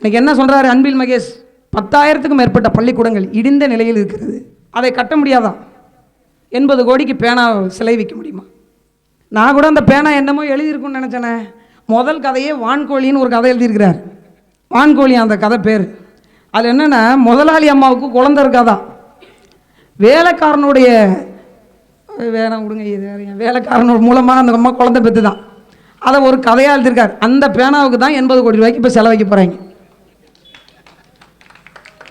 இன்னைக்கு என்ன சொல்கிறாரு அன்பில் மகேஷ்? பத்தாயிரத்துக்கும் மேற்பட்ட பள்ளிக்கூடங்கள் இடிந்த நிலையில் இருக்கிறது. அதை கட்ட முடியாதான் எண்பது கோடிக்கு பேனா சிலை வைக்க முடியுமா? நான் கூட அந்த பேனா என்னமோ எழுதியிருக்கும்னு நினச்சேனே. முதல் கதையே வான்கோழின்னு ஒரு கதை எழுதியிருக்கிறார். வான்கோழி அந்த கதை பேர். அதில் என்னென்னா முதலாளி அம்மாவுக்கு குழந்தை இருக்காதான் வேலைக்காரனுடைய வேணாம் விடுங்க இது வேலைக்காரனோட மூலமாக அந்த அம்மா குழந்தை பெற்று தான் அதை ஒரு கதையாக எழுதியிருக்கார். அந்த பேனாவுக்கு தான் எண்பது கோடி ரூபாய்க்கு இப்போ செலவைக்க போகிறாங்க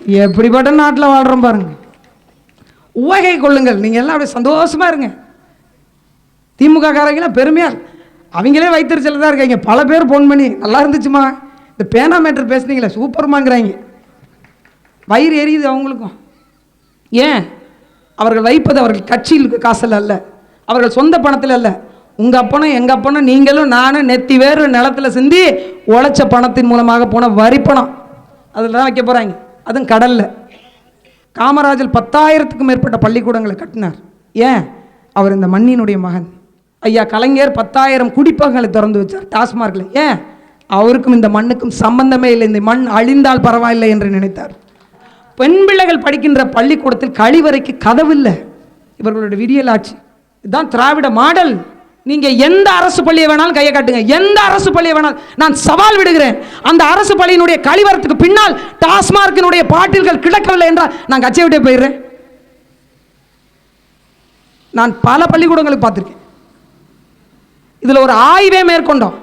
எப்படிப்பட்ட நாட்டில் வாழ்கிறோம் பாருங்க. உவகை கொள்ளுங்கள். நீங்கள் எல்லாம் அப்படியே சந்தோஷமா இருங்க. திமுக காரங்களாம் பெருமையாக அவங்களே வைத்தறிச்சல தான் இருக்காங்க. பல பேர் ஃபோன் பண்ணி நல்லா இருந்துச்சுமா இந்த பேனா மேட்ரு பேசுனீங்களே சூப்பர்மாங்கிறாங்க. வயிறு எரியுது அவங்களுக்கும். ஏன்? அவர்கள் வைப்பது அவர்கள் கட்சியில் காசில் அல்ல. அவர்கள் சொந்த பணத்தில் அல்ல. உங்கள் அப்பனும் எங்கள் அப்பனும் நீங்களும் நானும் நெத்தி வேறு நிலத்தில் சிந்தி உழைச்ச பணத்தின் மூலமாக போன வரி பணம் அதில் தான் வைக்க போகிறாங்க அதுவும் கடலில். காமராஜர் பத்தாயிரத்துக்கும் மேற்பட்ட பள்ளிக்கூடங்களை கட்டினார். ஏன்? அவர் இந்த மண்ணினுடைய மகன். ஐயா கலைஞர் பத்தாயிரம் குடிப்பகங்களை திறந்து வச்சார் டாஸ்மார்க்கில் ஏன்? அவருக்கும் இந்த மண்ணுக்கும் சம்பந்தமே இல்லை. இந்த மண் அழிந்தால் பரவாயில்லை என்று நினைத்தார். பெண் பிள்ளைகள் படிக்கின்ற பள்ளிக்கூடத்தில் கழிவறைக்கு கதவில்லை இவர்களுடைய விரியலாட்சி இதுதான் திராவிட மாடல். நீங்க எந்த அரசு பள்ளியை வேணாலும் கையை காட்டுங்க. எந்த அரசு பள்ளியை வேணாலும். நான் சவால் விடுகிறேன். அந்த அரசு பள்ளியினுடைய கழிவரத்துக்கு பின்னால் டாஸ்மார்க்கினுடைய பாட்டில்கள் கிடக்கவில்லை என்றால் நான் கச்சை விட்டே போயிடுறேன். நான் பல பள்ளிக்கூடங்களுக்கு பார்த்துருக்கேன். இதில் ஒரு ஆய்வே மேற்கொண்டோம்.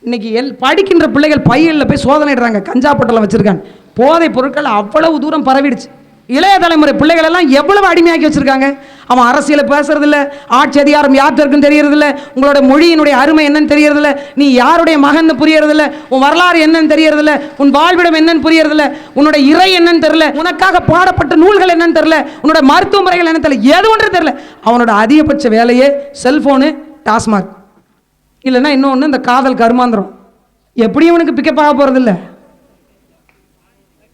இன்னைக்கு எல் படிக்கின்ற பிள்ளைகள் பையலில் போய் சோதனைடுறாங்க கஞ்சா பொட்டலம் வச்சுருக்காங்க. போதைப் பொருட்கள் அவ்வளவு தூரம் பரவிடுச்சு. இளைய தலைமுறை பிள்ளைகளெல்லாம் எவ்வளவு அடிமையாக்கி வச்சுருக்காங்க? அவன் அரசியலை பேசுறதில்ல ஆட்சி அதிகாரம் யார்கிட்ட இருக்குன்னு தெரியறதில்ல உங்களோட மொழியினுடைய அருமை என்னன்னு தெரியறதில்ல நீ யாருடைய மகன் புரியறதில்ல உன் வரலாறு என்னன்னு தெரியறதில்ல உன் வாழ்விடம் என்னன்னு புரியறதில்ல உன்னோட இறை என்னன்னு தெரியல உனக்காக பாடப்பட்ட நூல்கள் என்னன்னு தெரியல உன்னோட மருத்துவ முறைகள் என்னன்னு தெரியல எது ஒன்று தெரியல. அவனோட அதிகபட்ச வேலையே செல்போனு டாஸ்மாக். இல்லைன்னா இன்னொன்று இந்த காதல் கருமாந்திரம். எப்படியும் இவனுக்கு பிக்கப் ஆக போகிறதில்ல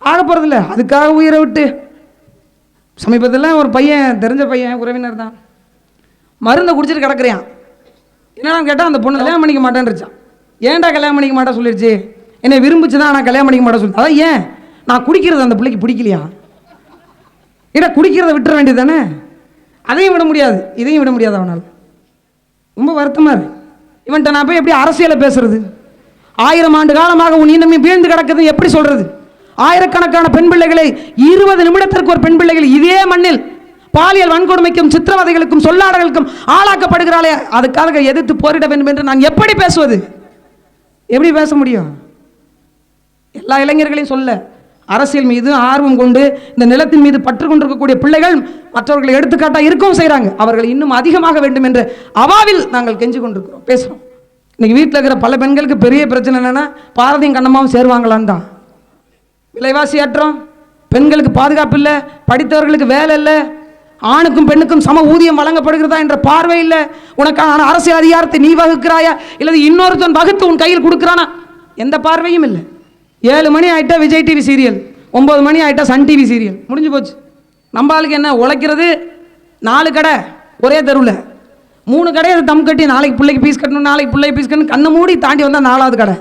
ஆக போகிறதில்ல அதுக்காக உயிரை விட்டு சமீபத்தில் ஒரு பையன் தெரிஞ்ச பையன் உறவினர் தான். மருந்தை குடிச்சிட்டு கிடக்குறியான் என்னடா கேட்டால் அந்த பொண்ணு கல்யாணம் பண்ணிக்க மாட்டேன்ருச்சான் ஏன்டா கல்யாணம் பண்ணிக்க மாட்டேன் சொல்லிடுச்சு என்னை விரும்பிச்சு தான் நான் கல்யாணம் பண்ணிக்க மாட்டேன் சொல்லி அதான் ஏன்? நான் குடிக்கிறது அந்த பிள்ளைக்கு பிடிக்கலையா? ஏடா குடிக்கிறத விட்டுற வேண்டியது தானே அதையும் விட முடியாது இதையும் விட முடியாது அவனால். ரொம்ப வருத்தமாக இருக்கு. இவன்கிட்ட நான் போய் எப்படி அரசியலை பேசுறது? ஆயிரம் ஆண்டு காலமாக உன் இனமே வீழ்ந்து கிடக்குது எப்படி சொல்கிறது ஆயிரக்கணக்கான பெண் பிள்ளைகளை இருபது நிமிடத்திற்கு ஒரு பெண் பிள்ளைகள் இதே மண்ணில் பாலியல் வன்கொடுமைக்கும் சித்திரவதைகளுக்கும் சொல்லாடல்களுக்கும் ஆளாக்கப்படுகிறாளே அதுக்காக எதிர்த்து போரிட வேண்டும் என்று நான் எப்படி பேசுவது? எப்படி பேச முடியும்? எல்லா இளைஞர்களையும் சொல்ல அரசியல் மீது ஆர்வம் கொண்டு இந்த நிலத்தின் மீது பற்று கொண்டிருக்கக்கூடிய பிள்ளைகள் மற்றவர்களை எடுத்துக்காட்டா இருக்கவும் செய்கிறாங்க அவர்கள் இன்னும் அதிகமாக வேண்டும் என்று அவாவில் நாங்கள் கெஞ்சு கொண்டிருக்கிறோம். பேசுகிறோம் இன்னைக்கு வீட்டில் இருக்கிற பல பெண்களுக்கு பெரிய பிரச்சனை என்னென்னா பாரதியும் கண்ணம்மாவும் சேருவாங்களான்னு தான் விலைவாசி ஏற்றம் பெண்களுக்கு பாதுகாப்பு இல்லை படித்தவர்களுக்கு வேலை இல்லை ஆணுக்கும் பெண்ணுக்கும் சம ஊதியம் வழங்கப்படுகிறதா என்ற பார்வை இல்லை. உனக்கான அரசியல் அதிகாரத்தை நீ வகுக்கிறாயா? இல்லை இன்னொருத்தன் வகுத்து உன் கையில் கொடுக்குறானா? எந்த பார்வையும் இல்லை. ஏழு மணி ஆகிட்டா விஜய் டிவி சீரியல் ஒம்பது மணி ஆகிட்டா சன் டிவி சீரியல் முடிஞ்சு போச்சு. நம்ம ஆளுக்கு என்ன உழைக்கிறது? நாலு கடை ஒரே தெருவில். மூணு கடையை தம் கட்டி நாளைக்கு பிள்ளைக்கு பீஸ் கட்டணும் நாளைக்கு பிள்ளைக்கு பீஸ் கட்டணும். கண்ணை மூடி தாண்டி வந்தால் நாலாவது கடை.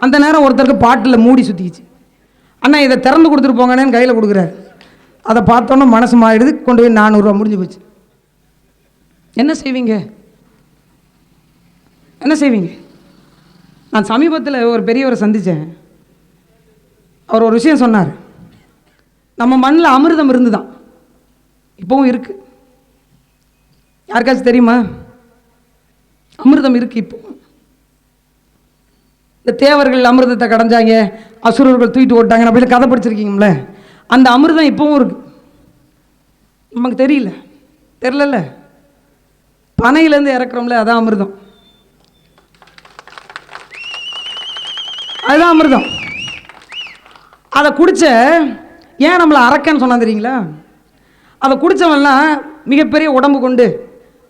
அந்த நேரம் ஒருத்தருக்கு பாட்டில் மூடி சுற்றிக்கிச்சு அண்ணா இதை திறந்து கொடுத்துட்டு போங்கன்னு கையில் கொடுக்குறாரு அதை பார்த்தோன்னே மனசு மாறிடுது. கொண்டு போய் நானூறுரூவா முடிஞ்சு போச்சு. என்ன செய்வீங்க? என்ன செய்வீங்க? நான் சமீபத்தில் ஒரு பெரியவரை சந்தித்தேன் அவர் ஒரு விஷயம் சொன்னார். நம்ம மண்ணில் அமிர்தம் இருந்து தான் இப்போவும் இருக்குது யாருக்காச்சும் தெரியுமா? அமிர்தம் இருக்குது இப்போ இந்த தேவர்கள் அமிர்தத்தை கடைஞ்சாங்க. அசுரர்கள் தூக்கிட்டு ஓட்டாங்க. அப்படிலாம் கதை படிச்சிருக்கீங்கள அந்த அமிர்தம் இப்போவும் இருக்கு. நமக்கு தெரியல. தெரிலல பனையிலேருந்து இறக்குறோம்ல அதான் அமிர்தம். அதுதான் அமிர்தம். அதை குடிச்ச ஏன் நம்மளை அறக்கன்னு சொன்னா தெரியுங்களா? அதை குடித்தவன்லாம் மிகப்பெரிய உடம்பு கொண்டு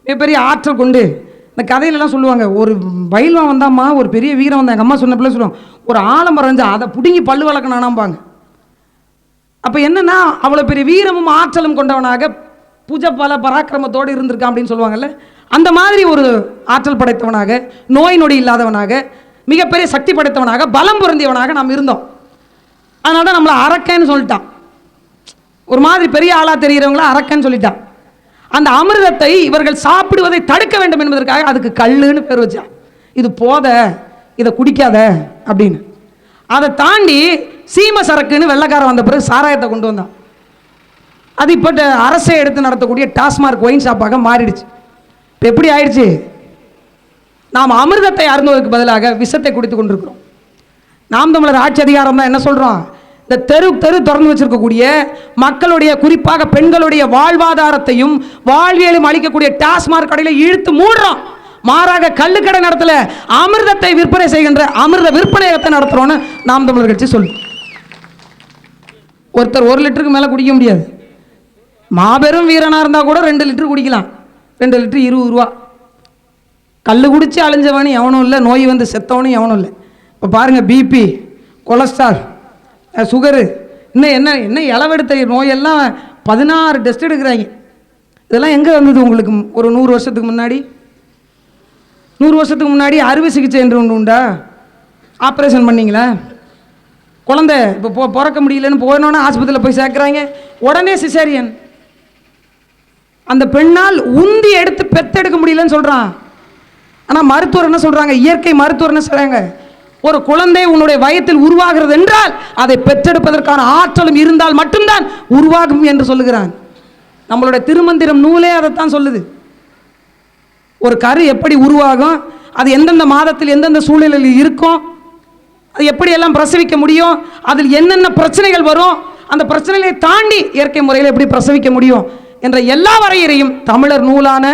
மிகப்பெரிய ஆற்றல் கொண்டு இந்த கதையிலலாம் சொல்லுவாங்க ஒரு பயில்வான் வந்தாம்மா ஒரு பெரிய வீரம் வந்தான் எங்கள் அம்மா சொன்ன பிள்ளை சொல்லுவாங்க ஒரு ஆலமரம் இருந்துச்சு அதை பிடுங்கி பல்லு வளர்க்கணாம்பாங்க அப்போ என்னன்னா அவ்வளோ பெரிய வீரமும் ஆற்றலும் கொண்டவனாக பூஜை பல பராக்கிரமத்தோடு இருந்திருக்கான் அப்படின்னு சொல்லுவாங்கல்ல அந்த மாதிரி ஒரு ஆற்றல் படைத்தவனாக நோய் நொடி இல்லாதவனாக மிகப்பெரிய சக்தி படைத்தவனாக பலம் பொருந்தியவனாக நாம் இருந்தோம். அதனால தான் நம்மளை அரக்கன்னு சொல்லிட்டான். ஒரு மாதிரி பெரிய ஆளாக தெரிகிறவங்கள அரக்கன்னு சொல்லிட்டான். அந்த அமிர்தத்தை இவர்கள் சாப்பிடுவதை தடுக்க வேண்டும் என்பதற்காக அதுக்கு கல்லுன்னு பேர் வச்சா. இது போத இதை குடிக்காத அப்படின்னு. அதை தாண்டி சீம சரக்குன்னு வெள்ளைக்காரன் வந்த பிறகு சாராயத்தை கொண்டு வந்தான். அது இப்போ அரசை எடுத்து நடத்தக்கூடிய டாஸ்மார்க் ஒயின் ஷாப்பாக மாறிடுச்சு. இப்போ எப்படி ஆயிடுச்சு? நாம் அமிர்தத்தை அருந்துவதற்கு பதிலாக விஷத்தை குடித்து கொண்டிருக்கிறோம். நாம் தமிழர் ஆட்சி அதிகாரம் தான் என்ன சொல்கிறோம் இந்த தெரு தெரு திறந்து வச்சிருக்கக்கூடிய மக்களுடைய குறிப்பாக பெண்களுடைய வாழ்வாதாரத்தையும் வாழ்வியலும் அளிக்கக்கூடிய டாஸ்மார்க் கடையில் இழுத்து மூடுறோம். மாறாக கல்லுக்கடை நடத்தல அமிர்தத்தை விற்பனை செய்கின்ற அமிர்த விற்பனையகத்தை நடத்துகிறோன்னு நாம் தமிழர் கட்சி சொல்லு ஒருத்தர் ஒரு லிட்டருக்கு மேலே குடிக்க முடியாது. மாபெரும் வீரனாக இருந்தால் கூட ரெண்டு லிட்டர் குடிக்கலாம். ரெண்டு லிட்டர் இருபது ரூபா. கல் குடித்து அழிஞ்சவனும் எவனும் இல்லை நோய் வந்து செத்தவனும் எவனும் இல்லை. இப்போ பாருங்கள் பிபி கொலஸ்ட்ரால் சுகரு இன்னும் என்ன என்ன இளவெடுத்த நோயெல்லாம் பதினாறு டெஸ்ட் எடுக்கிறாங்க. இதெல்லாம் எங்கே வந்தது உங்களுக்கு ஒரு நூறு வருஷத்துக்கு முன்னாடி? நூறு வருஷத்துக்கு முன்னாடி அறுவை சிகிச்சை என்று ஒன்று உண்டா? ஆப்ரேஷன் பண்ணிங்களா? குழந்தை இப்போ போ பிறக்க முடியலன்னு போனோன்னே ஆஸ்பத்திரியில் போய் சேர்க்குறாங்க. உடனே சிசேரியன் அந்த பெண்ணால் உந்தி எடுத்து பெத்தெடுக்க முடியலன்னு சொல்கிறான் ஆனால் மருத்துவர் என்ன சொல்கிறாங்க இயற்கை மருத்துவர் என்ன சொல்கிறாங்க ஒரு குழந்தை உன்னுடைய வயத்தில் உருவாகிறது என்றால் அதை பெற்றெடுப்பதற்கான ஆற்றலும் இருந்தால் மட்டும்தான் உருவாகும் என்று சொல்லுகிறான். நம்மளுடைய திருமந்திரம் நூலே அதைத்தான் சொல்லுது. ஒரு கரு எப்படி உருவாகும் அது எந்தெந்த மாதத்தில் எந்தெந்த சூழ்நிலையில் இருக்கும் அது எப்படியெல்லாம் பிரசவிக்க முடியும் அதில் என்னென்ன பிரச்சனைகள் வரும் அந்த பிரச்சனைகளை தாண்டி இயற்கை முறையில் எப்படி பிரசவிக்க முடியும் என்ற எல்லா வரையறையும் தமிழர் நூலான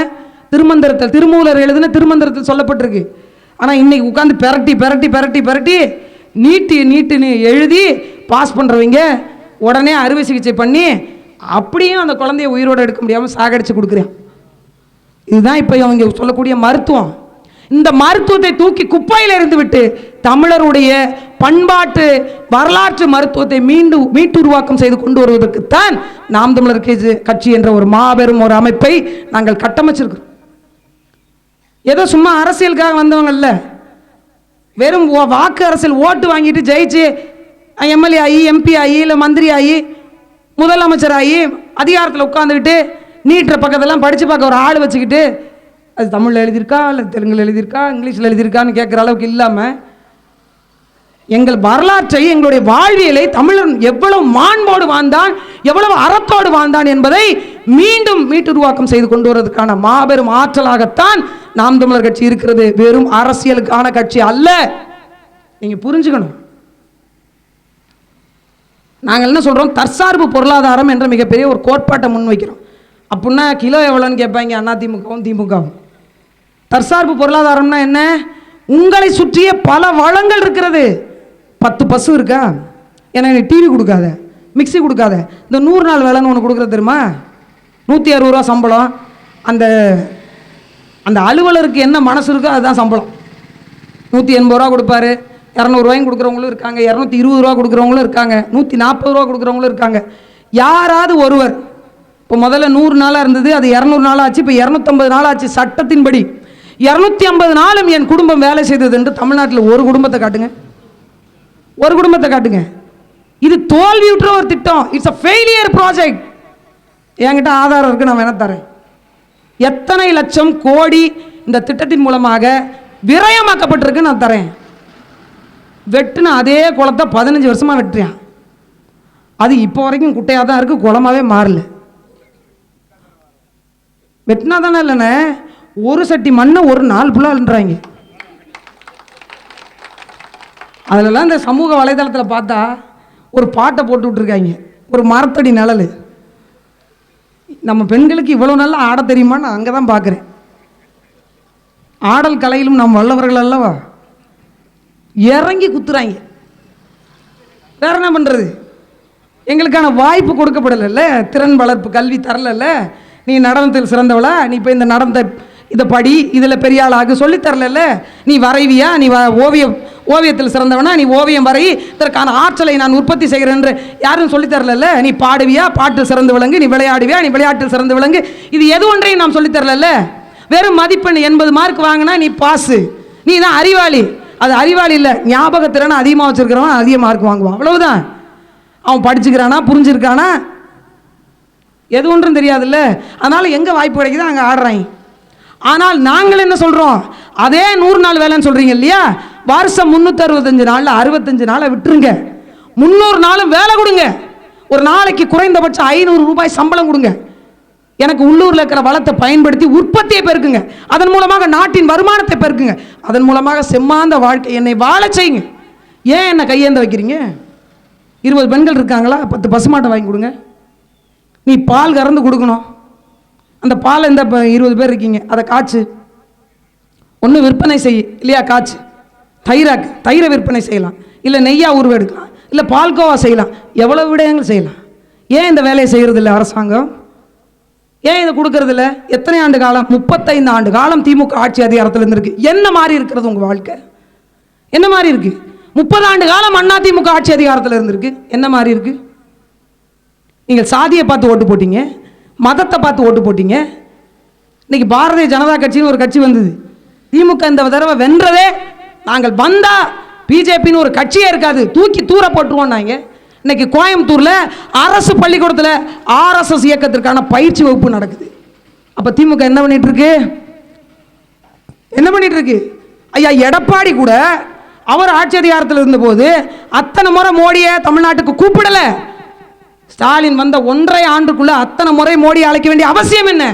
திருமந்திரத்தில் திருமூலர் எழுதின திருமந்திரத்தில் சொல்லப்பட்டிருக்கு. ஆனால் இன்றைக்கி உட்காந்து பெரட்டி பெரட்டி பெரட்டி பெரட்டி நீட்டு நீட்டுன்னு எழுதி பாஸ் பண்ணுறவங்க உடனே அறுவை சிகிச்சை பண்ணி அப்படியும் அந்த குழந்தைய உயிரோடு எடுக்க முடியாமல் சாகடிச்சு கொடுக்குறேன். இதுதான் இப்போ அவங்க சொல்லக்கூடிய மருத்துவம். இந்த மருத்துவத்தை தூக்கி குப்பையில் இருந்து விட்டு தமிழருடைய பண்பாட்டு வரலாற்று மருத்துவத்தை மீண்டும் மீட்டுருவாக்கம் செய்து கொண்டு வருவதற்குத்தான் நாம் தமிழர் கட்சி என்ற ஒரு மாபெரும் ஒரு அமைப்பை நாங்கள் கட்டமைச்சிருக்கிறோம். ஏதோ சும்மா அரசியலுக்காக வந்தவங்கல்ல. வெறும் ஓ- வாக்கு அரசியல் ஓட்டு வாங்கிட்டு ஜெயிச்சு எம்எல்ஏ ஆகி எம்பி ஆகி இல்லை மந்திரி ஆகி முதலமைச்சர் ஆகி அதிகாரத்தில் உட்காந்துக்கிட்டு நீட்டுற பக்கத்தெல்லாம் படித்து பார்க்க ஒரு ஆள் வச்சுக்கிட்டு அது தமிழில் எழுதியிருக்கா இல்லை தெலுங்கில் எழுதியிருக்கா இங்கிலீஷில் எழுதியிருக்கான்னு கேட்குற அளவுக்கு இல்லாமல் எங்கள் வரலாற்றை எங்களுடைய வாழ்வியலை தமிழன் எவ்வளவு மாண்போடு வாழ்ந்தான் எவ்வளவு அறத்தோடு வாழ்ந்தான் என்பதை மீண்டும் மீட்டுருவாக்கம் செய்து கொண்டு வருவதற்கான மாபெரும் ஆற்றலாகத்தான் நாம் தமிழர் கட்சி இருக்கிறது வெறும் அரசியலுக்கான கட்சி அல்ல. நீங்க புரிஞ்சுக்கணும். நாங்கள் என்ன சொல்கிறோம் தற்சார்பு பொருளாதாரம் என்ற மிகப்பெரிய ஒரு கோட்பாட்டை முன்வைக்கிறோம். அப்படின்னா கிலோ எவ்வளோன்னு கேட்பாங்க அண்ணா திமுகவும் திமுகவும். தற்சார்பு பொருளாதாரம்னா என்ன? உங்களை சுற்றிய பல வளங்கள் இருக்கிறது. பத்து பசு இருக்கா? எனக்கு டிவி கொடுக்காத மிக்ஸி கொடுக்காத. இந்த நூறு நாள் வேலைன்னு ஒன்று கொடுக்குறது தெரியுமா? நூற்றி அறுபது ரூபா சம்பளம். அந்த அந்த அலுவலருக்கு என்ன மனசு இருக்கோ அதுதான் சம்பளம். நூற்றி எண்பது ரூபா கொடுப்பாரு. இரநூறுவாயும் கொடுக்குறவங்களும் இருக்காங்க. இரநூத்தி இருபது ரூபா கொடுக்குறவங்களும் இருக்காங்க. நூற்றி நாற்பது ரூபா கொடுக்குறவங்களும் இருக்காங்க. யாராவது ஒருவர் இப்போ முதல்ல நூறு நாளாக இருந்தது அது இரநூறு நாள் ஆச்சு இப்போ இரநூத்தம்பது நாள் ஆச்சு சட்டத்தின்படி. இரநூத்தி ஐம்பது நாளும் என் குடும்பம் வேலை செய்தது என்று தமிழ்நாட்டில் ஒரு குடும்பத்தை காட்டுங்க. ஒரு குடும்பத்தை காட்டுங்க. இது தோல்வியுற்ற ஒரு திட்டம். இட்ஸ் அ ஃபெயிலியர் ப்ராஜெக்ட் என்கிட்ட ஆதாரம் இருக்குது நான் வேணா தரேன். எத்தனை லட்சம் கோடி இந்த திட்டத்தின் மூலமாக விரயமாக்கப்பட்டிருக்கு நான் தரேன். வெட்டுன அதே குளத்தை பதினஞ்சு வருஷமாக வெட்டுறேன். அது இப்போ வரைக்கும் குட்டையாக தான் இருக்குது குளமாவே மாறல. வெட்டினா தானே இல்லைண்ணே? ஒரு சட்டி மண்ணை ஒரு நாள் ஃபுல்லாக அதிலலாம் இந்த சமூக வலைதளத்தில் பார்த்தா ஒரு பாட்டை போட்டு விட்ருக்காங்க ஒரு மரத்தடி நிழல். நம்ம பெண்களுக்கு இவ்வளோ நல்லா ஆட தெரியுமா நான் அங்கே தான் பார்க்குறேன். ஆடல் கலையிலும் நாம் வல்லவர்கள் அல்லவா? இறங்கி குத்துறாங்க. வேற என்ன பண்ணுறது எங்களுக்கான வாய்ப்பு கொடுக்கப்படலைல்ல? திறன் வளர்ப்பு கல்வி தரலல்ல? நீ நடனத்தில் சிறந்தவளா? நீ இப்போ இந்த நடனத்தை இதை படி இதில் பெரிய ஆளாக சொல்லி தரலல்ல? நீ வரைவியா? நீ வ ஓவியம் ஓவியத்தில் சிறந்தவனா நீ ஓவியம் வரை இதற்கான ஆற்றலை நான் உற்பத்தி செய்கிறேன் என்று யாரும் சொல்லித்தரல நீ பாடுவியா? பாட்டு சிறந்து விளங்கு. நீ விளையாடுவியா? நீ விளையாட்டில் சிறந்து விளங்கு. இது எது ஒன்றையும் நாம் சொல்லித்தரல வெறும் மதிப்பெண் எண்பது மார்க் வாங்கினா நீ பாஸு நீ தான் அறிவாளி. அது அறிவாளி இல்லை ஞாபகத்திறனை அதிகமாக வச்சிருக்கிறவன் அதிக மார்க் வாங்குவான். அவ்வளவுதான். அவன் படிச்சுக்கிறானா? புரிஞ்சிருக்கானா? எது ஒன்றும் தெரியாதுல்ல. அதனால் எங்கே வாய்ப்பு கிடைக்குதோ அங்கே ஆடுறாங்க ஆனால் நாங்கள் என்ன சொல்கிறோம் அதே நூறு நாள் வேலைன்னு சொல்கிறீங்க இல்லையா? வருஷம் முந்நூற்றி அறுபத்தஞ்சு நாளில் அறுபத்தஞ்சு நாளை விட்டுருங்க. முந்நூறு நாளும் வேலை கொடுங்க. ஒரு நாளைக்கு குறைந்தபட்சம் ஐநூறு ரூபாய் சம்பளம் கொடுங்க. எனக்கு உள்ளூரில் இருக்கிற வளத்தை பயன்படுத்தி உற்பத்தியை பெருக்குங்க. அதன் மூலமாக நாட்டின் வருமானத்தை பெருக்குங்க. அதன் மூலமாக செம்மாந்த வாழ்க்கை என்னை வாழ செய்யுங்க. ஏன் என்னை கையேந்த வைக்கிறீங்க? இருபது பெண்கள் இருக்காங்களா? பத்து பசுமாட்டை வாங்கி கொடுங்க. நீ பால் கறந்து கொடுக்கணும். அந்த பாலை இந்த இப்போ இருபது பேர் இருக்கீங்க. அதை காய்ச்சு. ஒன்று விற்பனை செய் இல்லையா காய்ச்சு. தயிராக்கு தயிரை விற்பனை செய்யலாம். இல்லை நெய்யா உருவெடுக்கலாம் இல்லை பால்கோவா செய்யலாம். எவ்வளோ விடயங்கள் செய்யலாம். ஏன் இந்த வேலையை செய்கிறது இல்லை அரசாங்கம்? ஏன் இதை கொடுக்கறதில்ல? எத்தனை ஆண்டு காலம்? முப்பத்தைந்து ஆண்டு காலம் திமுக ஆட்சி அதிகாரத்தில் இருந்திருக்கு. என்ன மாதிரி இருக்கிறது உங்கள் வாழ்க்கை? என்ன மாதிரி இருக்கு? முப்பது ஆண்டு காலம் அண்ணா திமுக ஆட்சி அதிகாரத்தில் இருந்திருக்கு. என்ன மாதிரி இருக்கு? நீங்கள் சாதியை பார்த்து ஓட்டு போட்டீங்க. மதத்தை பார்த்து ஓட்டு போட்டீங்க? இன்னைக்கு பாரதிய ஜனதா கட்சின்னு ஒரு கட்சி வந்தது. திமுக இந்த தடவை வென்றதே நாங்கள் வந்தா பிஜேபின்னு ஒரு கட்சியே இருக்காது. தூக்கி தூர போட்டுருவோம் நாங்கள் இன்னைக்கு கோயம்புத்தூரில் அரசு பள்ளிக்கூடத்தில் ஆர்எஸ்எஸ் இயக்கத்திற்கான பயிற்சி வகுப்பு நடக்குது. அப்போ திமுக என்ன பண்ணிட்டு இருக்கு? என்ன பண்ணிட்டு இருக்கு? ஐயா எடப்பாடி கூட அவர் ஆட்சி அதிகாரத்தில் இருந்தபோது அத்தனை முறை மோடியை தமிழ்நாட்டுக்கு கூப்பிடல. ஸ்டாலின் வந்த ஒன்றரை ஆண்டுக்குள்ள அத்தனை முறை மோடி அழைக்க வேண்டிய அவசியம் என்ன?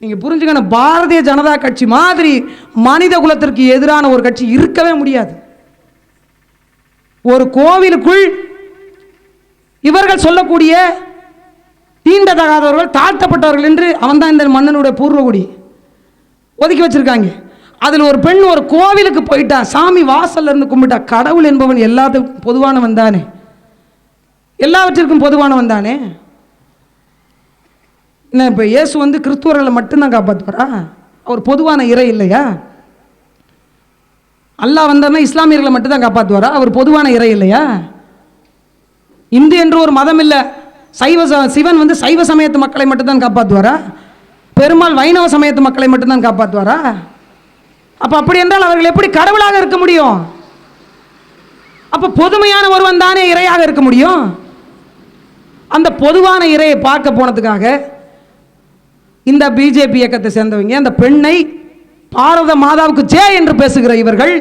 நீங்க புரிஞ்சுக்கணும் பாரதிய ஜனதா கட்சி மாதிரி மனித குலத்திற்கு எதிரான ஒரு கட்சி இருக்கவே முடியாது. ஒரு கோவிலுக்குள் இவர்கள் சொல்லக்கூடிய தீண்டத்தகாதவர்கள் தாழ்த்தப்பட்டவர்கள் என்று அவன்தான் இந்த மன்னனுடைய பூர்வகுடி ஒதுக்கி வச்சிருக்காங்க. அதில் ஒரு பெண் ஒரு கோவிலுக்கு போயிட்டா சாமி வாசல்ல இருந்து கும்பிட்டா கடவுள் என்பவன் எல்லாத்துக்கும் பொதுவானவன் தானே. எல்லாவற்றிற்கும் பொதுவானவன் தானே? என்ன இப்போ இயேசு வந்து கிறிஸ்துவர்களை மட்டும்தான் காப்பாற்றுவாரா அவர் பொதுவான இறை இல்லையா? அல்லாஹ் வந்தார்னா இஸ்லாமியர்களை மட்டும்தான் காப்பாற்றுவாரா அவர் பொதுவான இறை இல்லையா? இந்து என்று ஒரு மதம் இல்லை. சைவ ச- சிவன் வந்து சைவ சமயத்து மக்களை மட்டும்தான் காப்பாற்றுவாரா பெருமாள் வைணவ சமயத்து மக்களை மட்டும்தான் காப்பாற்றுவாரா அப்போ அப்படி என்றால் அவர்கள் எப்படி கடவுளாக இருக்க முடியும்? அப்போ பொதுமையான ஒருவன் தானே இறையாக இருக்க முடியும்? அந்த பொதுவான இறையை பார்க்க போனதுக்காக இந்த பிஜேபி இயக்கத்தை சேர்ந்தவங்க அந்த பெண்ணை பாரத மாதாவுக்கு ஜே என்று பேசுகிற இவர்கள்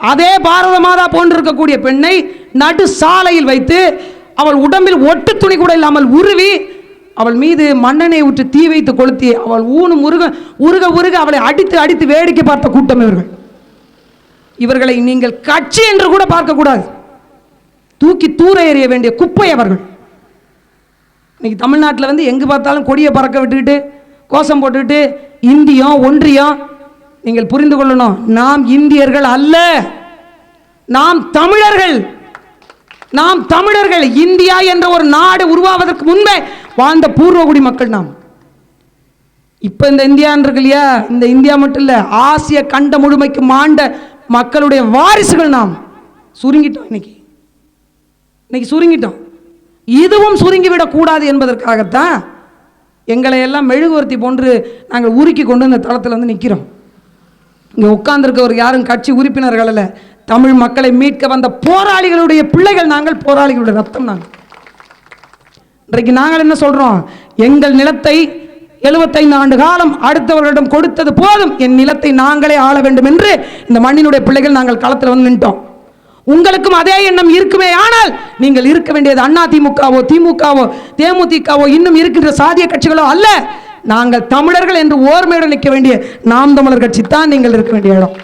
அதே பாரத மாதா போன்றிருக்கக்கூடிய பெண்ணை நடு சாலையில் வைத்து அவள் உடம்பில் ஒட்டு துணி கூட இல்லாமல் உருவி அவள் மீது மண்ணெண்ணை ஊற்றி தீ வைத்து கொளுத்தி அவள் ஊனும் உருக உருக உருக அவளை அடித்து அடித்து வேடிக்கை பார்த்த கூட்டம் இவர்கள். இவர்களை நீங்கள் கட்சி என்று கூட பார்க்கக்கூடாது. தூக்கி தூர எறிய வேண்டிய குப்பை அவர்கள். இன்னைக்கு தமிழ்நாட்டில் வந்து எங்கே பார்த்தாலும் கொடியை பறக்க விட்டுக்கிட்டு கோஷம் போட்டுக்கிட்டு இந்தியம் ஒன்றியம். நீங்கள் புரிந்து கொள்ளணும். நாம் இந்தியர்கள் அல்ல. நாம் தமிழர்கள். நாம் தமிழர்கள். இந்தியா என்ற ஒரு நாடு உருவாவதற்கு முன்பே வாழ்ந்த பூர்வகுடி மக்கள் நாம். இப்போ இந்த இந்தியான்னு இருக்கு இல்லையா? இந்த இந்தியா மட்டும் இல்லை ஆசிய கண்ட முழுமைக்கு மாண்ட மக்களுடைய வாரிசுகள் நாம். சுருங்கிட்டோம் இன்னைக்கு. இன்னைக்கு சுருங்கிட்டோம். இதுவும் சுருங்கிவிடக் கூடாது என்பதற்காகத்தான் எங்களை எல்லாம் மெழுகுவர்த்தி போன்று நாங்கள் உருக்கி கொண்டு இந்த தளத்தில் வந்து நிற்கிறோம் இங்கே உட்கார்ந்துருக்கவர் யாரும் கட்சி உறுப்பினர்கள் அல்ல. தமிழ் மக்களை மீட்க வந்த போராளிகளுடைய பிள்ளைகள் நாங்கள் போராளிகளுடைய ரத்தம் நாங்கள். இன்றைக்கு நாங்கள் என்ன சொல்கிறோம் எங்கள் நிலத்தை 75 ஆண்டு காலம் அடுத்தவர்களிடம் கொடுத்தது போதும். என் நிலத்தை நாங்களே ஆள வேண்டும் என்று இந்த மண்ணினுடைய பிள்ளைகள் நாங்கள் களத்தில் வந்து நின்றோம் உங்களுக்கும் அதே எண்ணம் இருக்குமே. ஆனால் நீங்கள் இருக்க வேண்டியது அண்ணா திமுகவோ திமுகவோ தேமுதிகவோ இன்னும் இருக்கின்ற சாதிய கட்சிகளோ அல்ல. நாங்கள் தமிழர்கள் என்று ஓர்மையுடன் நிற்க வேண்டிய நாம் தமிழர் கட்சி தான் நீங்கள் இருக்க வேண்டிய இடம்.